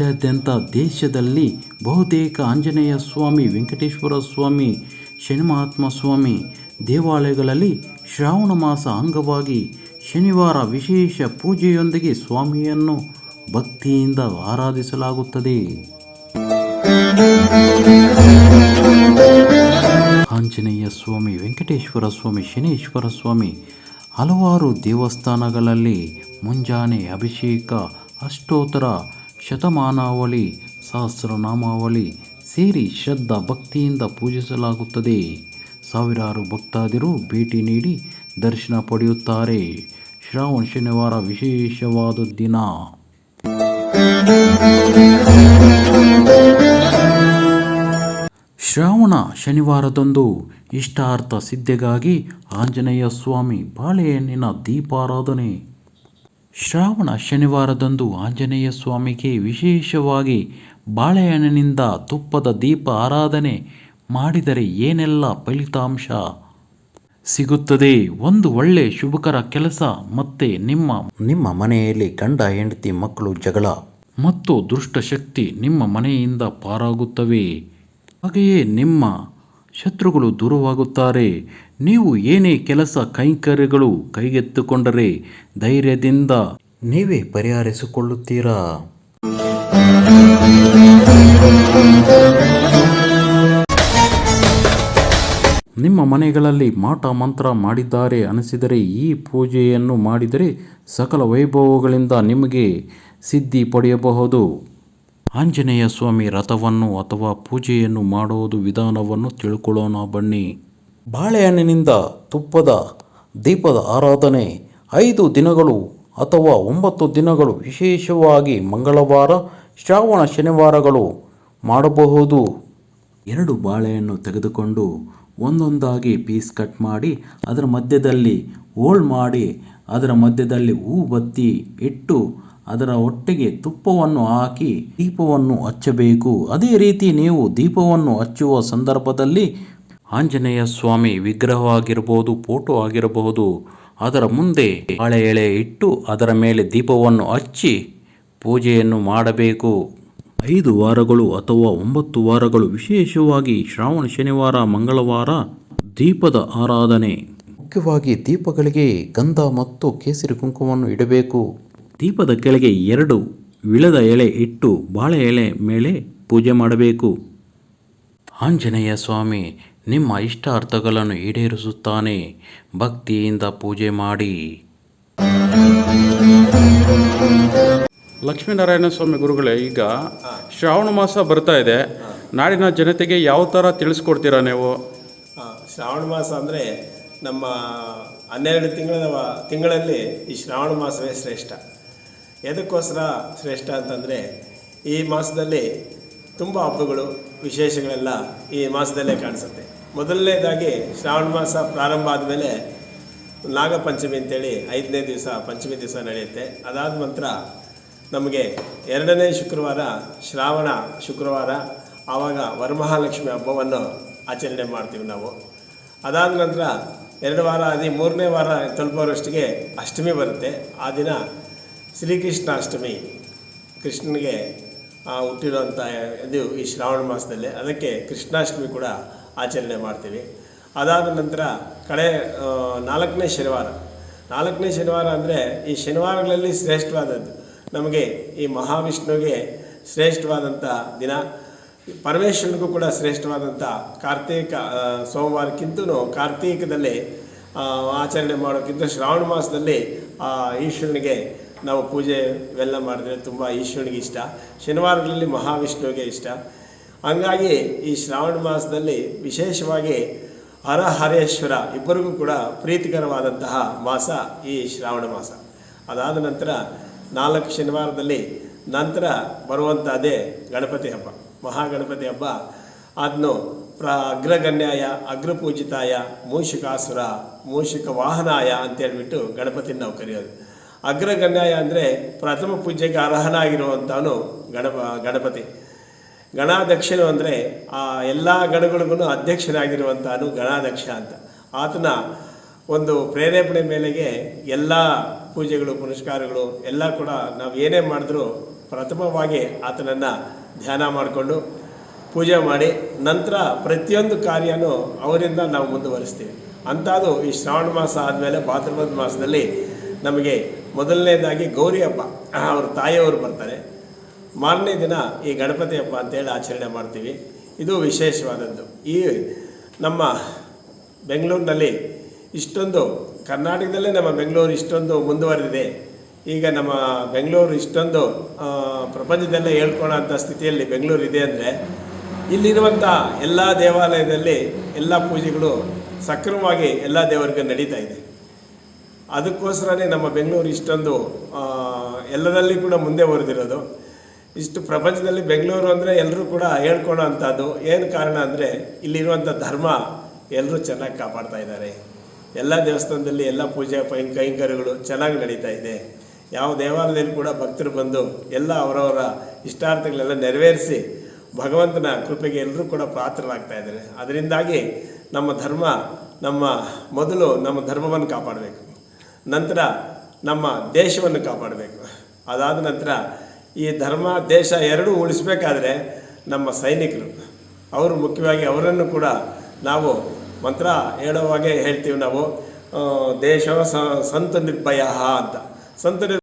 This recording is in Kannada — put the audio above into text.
ರಾಜ್ಯಾದ್ಯಂತ ದೇಶದಲ್ಲಿ ಬಹುತೇಕ ಆಂಜನೇಯ ಸ್ವಾಮಿ, ವೆಂಕಟೇಶ್ವರ ಸ್ವಾಮಿ, ಶನಿಮಹಾತ್ಮ ಸ್ವಾಮಿ ದೇವಾಲಯಗಳಲ್ಲಿ ಶ್ರಾವಣ ಮಾಸ ಅಂಗವಾಗಿ ಶನಿವಾರ ವಿಶೇಷ ಪೂಜೆಯೊಂದಿಗೆ ಸ್ವಾಮಿಯನ್ನು ಭಕ್ತಿಯಿಂದ ಆರಾಧಿಸಲಾಗುತ್ತದೆ. ಆಂಜನೇಯ ಸ್ವಾಮಿ, ವೆಂಕಟೇಶ್ವರ ಸ್ವಾಮಿ, ಶನೇಶ್ವರ ಸ್ವಾಮಿ ಹಲವಾರು ದೇವಸ್ಥಾನಗಳಲ್ಲಿ ಮುಂಜಾನೆ ಅಭಿಷೇಕ, ಅಷ್ಟೋತ್ತರ ಶತಮಾನಾವಳಿ, ಸಹಸ್ರನಾಮಾವಳಿ ಸೇರಿ ಶ್ರದ್ಧಾ ಭಕ್ತಿಯಿಂದ ಪೂಜಿಸಲಾಗುತ್ತದೆ. ಸಾವಿರಾರು ಭಕ್ತಾದಿರು ಭೇಟಿ ನೀಡಿ ದರ್ಶನ ಪಡೆಯುತ್ತಾರೆ. ಶ್ರಾವಣ ಶನಿವಾರ ವಿಶೇಷವಾದ ದಿನ. ಶ್ರಾವಣ ಶನಿವಾರದಂದು ಇಷ್ಟಾರ್ಥ ಸಿದ್ಧಿಗಾಗಿ ಆಂಜನೇಯ ಸ್ವಾಮಿ ಬಾಳೆಹಣ್ಣಿನ ದೀಪಾರಾಧನೆ. ಶ್ರಾವಣ ಶನಿವಾರದಂದು ಆಂಜನೇಯ ಸ್ವಾಮಿಗೆ ವಿಶೇಷವಾಗಿ ಬಾಳೆಹಣ್ಣಿನಿಂದ ತುಪ್ಪದ ದೀಪ ಆರಾಧನೆ ಮಾಡಿದರೆ ಏನೆಲ್ಲ ಫಲಿತಾಂಶ? ಸಿಗುತ್ತದೆ. ಒಂದು ಒಳ್ಳೆ ಶುಭಕರ ಕೆಲಸ ಮತ್ತೆ ನಿಮ್ಮ ನಿಮ್ಮ ಮನೆಯಲ್ಲಿ ಗಂಡ ಹೆಂಡತಿ ಮಕ್ಕಳು ಜಗಳ. ಮತ್ತು ದುಷ್ಟಶಕ್ತಿ ನಿಮ್ಮ ಮನೆಯಿಂದ ಪಾರಾಗುತ್ತವೆ. ಹಾಗೆಯೇ ನಿಮ್ಮ ಶತ್ರುಗಳು ದೂರವಾಗುತ್ತಾರೆ. ನೀವು ಏನೇ ಕೆಲಸ ಕೈಂಕರ್ಯಗಳು ಕೈಗೆತ್ತುಕೊಂಡರೆ ಧೈರ್ಯದಿಂದ ನೀವೇ ಪರಿಹರಿಸಿಕೊಳ್ಳುತ್ತೀರಾ? ನಿಮ್ಮ ಮನೆಗಳಲ್ಲಿ ಮಾಟ ಮಂತ್ರ ಮಾಡಿದ್ದಾರೆ ಅನಿಸಿದರೆ ಈ ಪೂಜೆಯನ್ನು ಮಾಡಿದರೆ ಸಕಲ ವೈಭವಗಳಿಂದ ನಿಮಗೆ ಸಿದ್ಧಿ ಪಡೆಯಬಹುದು. ಆಂಜನೇಯ ಸ್ವಾಮಿ ರಥವನ್ನು ಅಥವಾ ಪೂಜೆಯನ್ನು ಮಾಡುವುದು ವಿಧಾನವನ್ನು ತಿಳ್ಕೊಳ್ಳೋಣ ಬನ್ನಿ. ಬಾಳೆಹಣ್ಣಿನಿಂದ ತುಪ್ಪದ ದೀಪದ ಆರಾಧನೆ ಐದು ದಿನಗಳು ಅಥವಾ ಒಂಬತ್ತು ದಿನಗಳು ವಿಶೇಷವಾಗಿ ಮಂಗಳವಾರ, ಶ್ರಾವಣ ಶನಿವಾರಗಳು ಮಾಡಬಹುದು. ಎರಡು ಬಾಳೆಹಣ್ಣು ತೆಗೆದುಕೊಂಡು ಒಂದೊಂದಾಗಿ ಪೀಸ್ ಕಟ್ ಮಾಡಿ ಅದರ ಮಧ್ಯದಲ್ಲಿ ಹೋಲ್ ಮಾಡಿ ಅದರ ಮಧ್ಯದಲ್ಲಿ ಹೂ ಬತ್ತಿ ಇಟ್ಟು ಅದರ ಒಟ್ಟಿಗೆ ತುಪ್ಪವನ್ನು ಹಾಕಿ ದೀಪವನ್ನು ಹಚ್ಚಬೇಕು. ಅದೇ ರೀತಿ ನೀವು ದೀಪವನ್ನು ಹಚ್ಚುವ ಸಂದರ್ಭದಲ್ಲಿ ಆಂಜನೇಯ ಸ್ವಾಮಿ ವಿಗ್ರಹವಾಗಿರಬಹುದು ಫೋಟೋ ಆಗಿರಬಹುದು ಅದರ ಮುಂದೆ ಬಾಳೆ ಎಳೆ ಇಟ್ಟು ಅದರ ಮೇಲೆ ದೀಪವನ್ನು ಹಚ್ಚಿ ಪೂಜೆಯನ್ನು ಮಾಡಬೇಕು. ಐದು ವಾರಗಳು ಅಥವಾ ಒಂಬತ್ತು ವಾರಗಳು, ವಿಶೇಷವಾಗಿ ಶ್ರಾವಣ, ಶನಿವಾರ, ಮಂಗಳವಾರ ದೀಪದ ಆರಾಧನೆ. ಮುಖ್ಯವಾಗಿ ದೀಪಗಳಿಗೆ ಗಂಧ ಮತ್ತು ಕೇಸರಿ ಕುಂಕುಮವನ್ನು ಇಡಬೇಕು. ದೀಪದ ಕೆಳಗೆ ಎರಡು ವಿಳದ ಎಳೆ ಇಟ್ಟು ಬಾಳೆ ಎಲೆ ಮೇಲೆ ಪೂಜೆ ಮಾಡಬೇಕು. ಆಂಜನೇಯ ಸ್ವಾಮಿ ನಿಮ್ಮ ಇಷ್ಟಾರ್ಥಗಳನ್ನು ಈಡೇರಿಸುತ್ತಾನೆ. ಭಕ್ತಿಯಿಂದ ಪೂಜೆ ಮಾಡಿ. ಲಕ್ಷ್ಮೀನಾರಾಯಣ ಸ್ವಾಮಿ ಗುರುಗಳೇ ಈಗ ಶ್ರಾವಣ ಮಾಸ ಬರ್ತಾ ಇದೆ. ನಾಡಿನ ಜನತೆಗೆ ಯಾವ ಥರ ತಿಳಿಸ್ಕೊಡ್ತೀರಾ ನೀವು? ಶ್ರಾವಣ ಮಾಸ ಅಂದರೆ ನಮ್ಮ ಹನ್ನೆರಡು ತಿಂಗಳ ತಿಂಗಳಲ್ಲಿ ಈ ಶ್ರಾವಣ ಮಾಸವೇ ಶ್ರೇಷ್ಠ. ಎದಕ್ಕೋಸ್ಕರ ಶ್ರೇಷ್ಠ ಅಂತಂದರೆ ಈ ಮಾಸದಲ್ಲಿ ತುಂಬ ಹಬ್ಬಗಳು, ವಿಶೇಷಗಳೆಲ್ಲ ಈ ಮಾಸದಲ್ಲೇ ಕಾಣಿಸುತ್ತೆ. ಮೊದಲನೇದಾಗಿ ಶ್ರಾವಣ ಮಾಸ ಪ್ರಾರಂಭ ಆದಮೇಲೆ ನಾಗಪಂಚಮಿ ಅಂತೇಳಿ ಐದನೇ ದಿವಸ ಪಂಚಮಿ ದಿವಸ ನಡೆಯುತ್ತೆ. ಅದಾದ ನಂತರ ನಮಗೆ ಎರಡನೇ ಶುಕ್ರವಾರ ಶ್ರಾವಣ ಶುಕ್ರವಾರ, ಆವಾಗ ವರಮಹಾಲಕ್ಷ್ಮಿ ಹಬ್ಬವನ್ನು ಆಚರಣೆ ಮಾಡ್ತೀವಿ ನಾವು. ಅದಾದ ನಂತರ ಎರಡು ವಾರ, ಅದೇ ಮೂರನೇ ವಾರ ತಲುಪೋರಷ್ಟಿಗೆ ಅಷ್ಟಮಿ ಬರುತ್ತೆ. ಆ ದಿನ ಶ್ರೀಕೃಷ್ಣಾಷ್ಟಮಿ. ಕೃಷ್ಣನಿಗೆ ಹುಟ್ಟಿರುವಂಥ ಇದು ಈ ಶ್ರಾವಣ ಮಾಸದಲ್ಲಿ ಅದಕ್ಕೆ ಕೃಷ್ಣಾಷ್ಟಮಿ ಕೂಡ ಆಚರಣೆ ಮಾಡ್ತೀವಿ. ಅದಾದ ನಂತರ ಆ, ನಾಲ್ಕನೇ ಶನಿವಾರ. ನಾಲ್ಕನೇ ಶನಿವಾರ ಅಂದರೆ ಈ ಶನಿವಾರಗಳಲ್ಲಿ ಶ್ರೇಷ್ಠವಾದದ್ದು. ನಮಗೆ ಈ ಮಹಾವಿಷ್ಣುವಿಗೆ ಶ್ರೇಷ್ಠವಾದಂಥ ದಿನ. ಪರಮೇಶ್ವರನಿಗೂ ಕೂಡ ಶ್ರೇಷ್ಠವಾದಂಥ ಕಾರ್ತೀಕ ಸೋಮವಾರಕ್ಕಿಂತ ಕಾರ್ತೀಕದಲ್ಲಿ ಆಚರಣೆ ಮಾಡೋಕ್ಕಿಂತ ಶ್ರಾವಣ ಮಾಸದಲ್ಲಿ ಈಶ್ವರನಿಗೆ ನಾವು ಪೂಜೆ ಇವೆಲ್ಲ ಮಾಡಿದ್ರೆ ತುಂಬ ಈಶ್ವರನಿಗೆ ಇಷ್ಟ. ಶನಿವಾರಗಳಲ್ಲಿ ಮಹಾವಿಷ್ಣುವಿಗೆ ಇಷ್ಟ. ಹಂಗಾಗಿ ಈ ಶ್ರಾವಣ ಮಾಸದಲ್ಲಿ ವಿಶೇಷವಾಗಿ ಹರಹರೇಶ್ವರ ಇಬ್ಬರಿಗೂ ಕೂಡ ಪ್ರೀತಿಕರವಾದಂತಹ ಮಾಸ ಈ ಶ್ರಾವಣ ಮಾಸ. ಅದಾದ ನಂತರ ನಾಲ್ಕು ಶನಿವಾರದಲ್ಲಿ ನಂತರ ಬರುವಂಥದ್ದೇ ಗಣಪತಿ ಹಬ್ಬ. ಮಹಾಗಣಪತಿ ಹಬ್ಬ. ಅದನ್ನು ಪ್ರ ಅಗ್ರಗಣ್ಯಾಯ, ಅಗ್ರಪೂಜಿತಾಯ, ಮೂಷಿಕಾಸುರ, ಮೂಷಿಕ ವಾಹನಾಯ ಅಂತೇಳ್ಬಿಟ್ಟು ಗಣಪತಿನ ನಾವು ಕರೆಯೋದು. ಅಗ್ರಗಣ್ಯಾಯ ಅಂದರೆ ಪ್ರಥಮ ಪೂಜೆಗೆ ಅರ್ಹನಾಗಿರುವಂಥವನು ಗಣಪ, ಗಣಪತಿ. ಗಣಾಧ್ಯಕ್ಷನು ಅಂದರೆ ಆ ಎಲ್ಲ ಗಣಗಳಿಗೂ ಅಧ್ಯಕ್ಷನಾಗಿರುವಂಥವನು ಗಣಾಧ್ಯಕ್ಷ ಅಂತ. ಆತನ ಒಂದು ಪ್ರೇರೇಪಣೆ ಮೇಲೆಗೆ ಎಲ್ಲ ಪೂಜೆಗಳು, ಪುನಸ್ಕಾರಗಳು ಎಲ್ಲ ಕೂಡ ನಾವು ಏನೇ ಮಾಡಿದ್ರೂ ಪ್ರಥಮವಾಗಿ ಆತನನ್ನು ಧ್ಯಾನ ಮಾಡಿಕೊಂಡು ಪೂಜೆ ಮಾಡಿ ನಂತರ ಪ್ರತಿಯೊಂದು ಕಾರ್ಯನೂ ಅವರಿಂದ ನಾವು ಮುಂದುವರಿಸ್ತೀವಿ. ಅಂಥದ್ದು ಈ ಶ್ರಾವಣ ಮಾಸ ಆದಮೇಲೆ ಭಾದ್ರಪದ ಮಾಸದಲ್ಲಿ ನಮಗೆ ಮೊದಲನೇದಾಗಿ ಗೌರಿ ಹಬ್ಬ ಅವ್ರ ತಾಯಿಯವರು ಬರ್ತಾರೆ. ಮಾರನೇ ದಿನ ಈ ಗಣಪತಿ ಹಬ್ಬ ಅಂತೇಳಿ ಆಚರಣೆ ಮಾಡ್ತೀವಿ. ಇದು ವಿಶೇಷವಾದದ್ದು. ಈ ನಮ್ಮ ಬೆಂಗಳೂರಿನಲ್ಲಿ ಇಷ್ಟೊಂದು, ಕರ್ನಾಟಕದಲ್ಲೇ ನಮ್ಮ ಬೆಂಗಳೂರು ಇಷ್ಟೊಂದು ಮುಂದುವರೆದಿದೆ. ಈಗ ನಮ್ಮ ಬೆಂಗಳೂರು ಇಷ್ಟೊಂದು ಪ್ರಪಂಚದಲ್ಲೇ ಹೇಳ್ಕೊಳ್ಳೋಂಥ ಸ್ಥಿತಿಯಲ್ಲಿ ಬೆಂಗಳೂರು ಇದೆ ಅಂದರೆ, ಇಲ್ಲಿರುವಂಥ ಎಲ್ಲ ದೇವಾಲಯದಲ್ಲಿ ಎಲ್ಲ ಪೂಜೆಗಳು ಸಕ್ರಮವಾಗಿ ಎಲ್ಲ ದೇವರಿಗೆ ನಡೀತಾ ಇದೆ. ಅದಕ್ಕೋಸ್ಕರನೇ ನಮ್ಮ ಬೆಂಗಳೂರು ಇಷ್ಟೊಂದು ಎಲ್ಲರಲ್ಲಿ ಕೂಡ ಮುಂದೆ ಬರೆದಿರೋದು ಇಷ್ಟು ಪ್ರಪಂಚದಲ್ಲಿ ಬೆಂಗಳೂರು ಅಂದರೆ ಎಲ್ಲರೂ ಕೂಡ ಹೇಳ್ಕೊಳೋ ಅಂಥದ್ದು ಏನು ಕಾರಣ ಅಂದರೆ ಇಲ್ಲಿರುವಂಥ ಧರ್ಮ ಎಲ್ಲರೂ ಚೆನ್ನಾಗಿ ಕಾಪಾಡ್ತಾ ಇದ್ದಾರೆ. ಎಲ್ಲ ದೇವಸ್ಥಾನದಲ್ಲಿ ಎಲ್ಲ ಪೂಜೆ, ಪೈ, ಕೈಂಕರ್ಯಗಳು ಚೆನ್ನಾಗಿ ನಡೀತಾ ಇದೆ. ಯಾವ ದೇವಾಲಯದಲ್ಲಿ ಕೂಡ ಭಕ್ತರು ಬಂದು ಎಲ್ಲ ಅವರವರ ಇಷ್ಟಾರ್ಥಗಳೆಲ್ಲ ನೆರವೇರಿಸಿ ಭಗವಂತನ ಕೃಪೆಗೆ ಎಲ್ಲರೂ ಕೂಡ ಪಾತ್ರರಾಗ್ತಾ ಇದ್ದಾರೆ. ಅದರಿಂದಾಗಿ ನಮ್ಮ ಧರ್ಮ, ನಮ್ಮ ಮೊದಲು ನಮ್ಮ ಧರ್ಮವನ್ನು ಕಾಪಾಡಬೇಕು. ನಂತರ ನಮ್ಮ ದೇಶವನ್ನು ಕಾಪಾಡಬೇಕು. ಅದಾದ ನಂತರ ಈ ಧರ್ಮ, ದೇಶ ಎರಡೂ ಉಳಿಸಬೇಕಾದ್ರೆ ನಮ್ಮ ಸೈನಿಕರು. ಅವರು ಮುಖ್ಯವಾಗಿ ಅವರನ್ನು ಕೂಡ ನಾವು ಮಂತ್ರ ಹೇಳೋವಾಗೆ ಹೇಳ್ತೀವಿ ನಾವು ದೇಶ ಸಂತ ನಿರ್ಭಯ ಅಂತ. ಸಂತ